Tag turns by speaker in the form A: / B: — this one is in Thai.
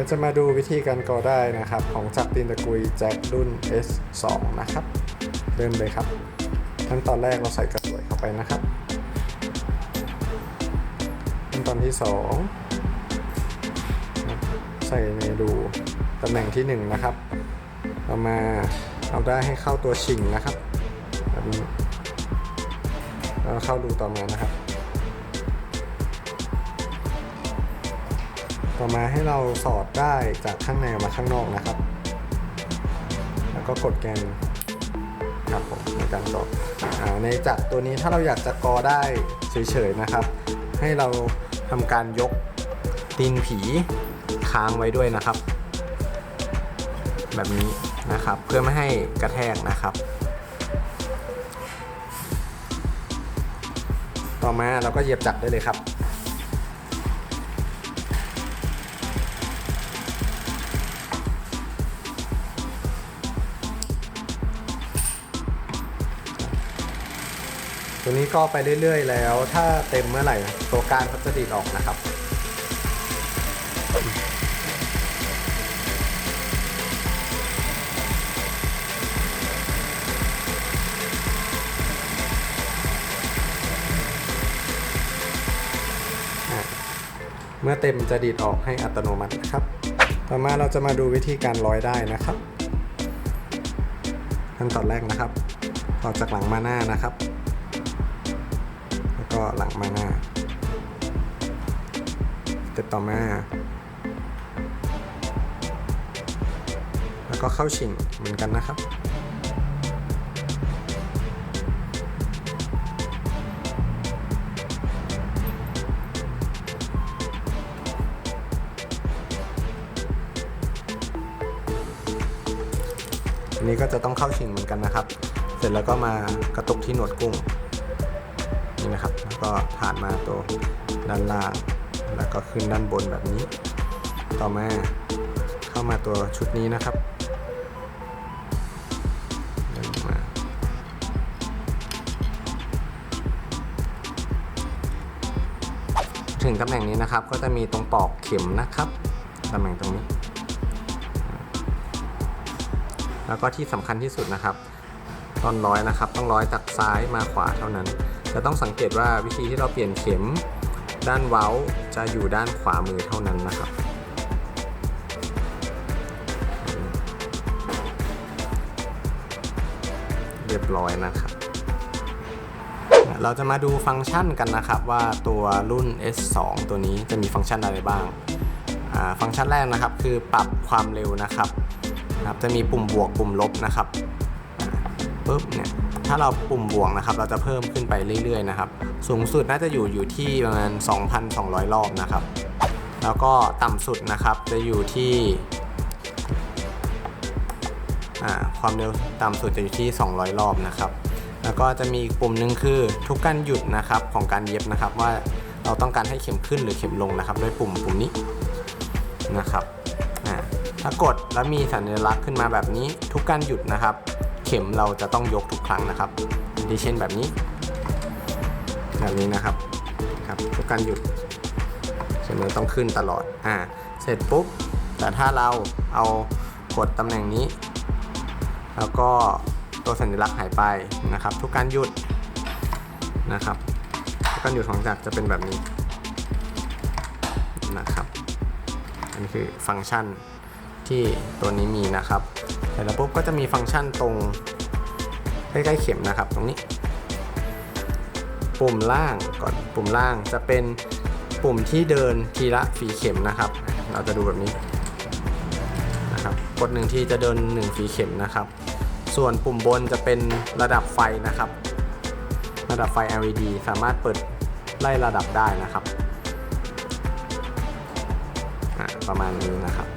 A: ดี๋ยวจะมาดูวิธีการก่อได้นะครับ ของจักรตีนตะกุยแจ็ครุ่น S2 นะครับ เริ่มเลยครับ ขั้นตอนแรกเราใส่กระสวยเข้าไปนะครับขั้นตอนที่ 2 ใส่ในรูตำแหน่งที่ 1 นะครับ เรามาเอาได้ให้เข้าตัวชิงนะครับแบบนี้เข้ารูต่อมานะครับ ต่อมาให้เราสอดได้จากข้างในออกมาข้างนอกนะครับ แล้วก็กดแกนครับผมในการกดอ่าในจักรตัวนี้ถ้าเราอยากจะกอได้เฉยๆนะครับ ให้เราทำการยกตีนผีค้างไว้ด้วยนะครับ แบบนี้นะครับเพื่อไม่ให้กระแทกนะครับ ต่อมาเราก็เหยียบจักรได้เลยครับ ตัวนี้ก็ไปเรื่อยๆ แล้ว ถ้าเต็มเมื่อไหร่ตัวการเขาจะดีดออกนะครับ เมื่อเต็มจะดีดออกให้อัตโนมัตินะครับ ต่อมาเราจะมาดูวิธีการร้อยได้นะครับขั้นตอนแรกนะครับออกจากหลังมาหน้านะครับ ก็หลังมาหน้าสเต็ปต่อมา แล้วก็เข้าชิงเหมือนกันนะครับอันนี้ก็จะต้องเข้าชิงเหมือนกันนะครับ เสร็จแล้วก็มากระตุกที่หนวดกุ้ง นี่นะครับ แล้วก็ผ่านมาตัวด้านล่าง แล้วก็ขึ้นด้านบนแบบนี้ ต่อมาเข้ามาตัวชุดนี้นะครับถึงตำแหน่งนี้นะครับก็จะมีตรงปอกเข็มนะครับตำแหน่งตรงนี้ แล้วก็ที่สำคัญที่สุดนะครับ ตอนร้อยนะครับ ต้องร้อยจากซ้ายมาขวาเท่านั้น จะต้องสังเกตว่าวิธีที่เราเปลี่ยนเข็มด้านเว้าจะอยู่ด้านขวามือเท่านั้นนะครับเรียบร้อยนะครับ เราจะมาดูฟังก์ชันกันนะครับว่าตัวรุ่น S2 ตัวนี้จะมีฟังก์ชันอะไรบ้าง ฟังก์ชันแรกนะครับคือปรับความเร็วนะครับ จะมีปุ่มบวกปุ่มลบนะครับปุ๊บเนี่ย ถ้าเราปุ่มบวกนะครับ เราจะเพิ่มขึ้นไปเรื่อยๆนะครับ สูงสุดน่าจะอยู่อยู่ที่ประมาณ 2,200 รอบนะครับ แล้วก็ต่ำสุดนะครับจะอยู่ที่ความเร็วต่ำสุดจะอยู่ที่ 200 รอบนะครับ แล้วก็จะมีอีกปุ่มหนึ่งคือทุกการหยุดนะครับของการเย็บนะครับว่าเราต้องการให้เข็มขึ้นหรือเข็มลงนะครับด้วยปุ่มปุ่มนี้นะครับถ้ากดแล้วมีสัญลักษณ์ขึ้นมาแบบนี้ทุกการหยุดนะครับ เข็มเราจะต้องยกทุกครั้งนะครับดิเช่นแบบนี้ แบบนี้นะครับครับทุกการหยุดเข็มเราต้องขึ้นตลอดอ่าเสร็จปุ๊บ แต่ถ้าเราเอากดตำแหน่งนี้ แล้วก็ตัวสัญลักษณ์หายไปนะครับ ทุกการหยุดนะครับทุกการหยุดของจักรจะเป็นแบบนี้นะครับอันนี้คือฟังก์ชันที่ตัวนี้มีนะครับ สร็จแล้วปุ๊บก็จะมีฟังก์ชันตรงใกล้ๆเข็มนะครับ ตรงนี้ ปุ่มล่างก่อนปุ่มล่างจะเป็นปุ่มที่เดินทีละฝีเข็มนะครับ เราจะดูแบบนี้นะครับกดหนึ่งทีจะเดินหนึ่งฝีเข็มนะครับ ส่วนปุ่มบนจะเป็นระดับไฟนะครับ ระดับไฟ LED สามารถเปิดไล่ระดับได้นะครับ ประมาณนี้นะครับ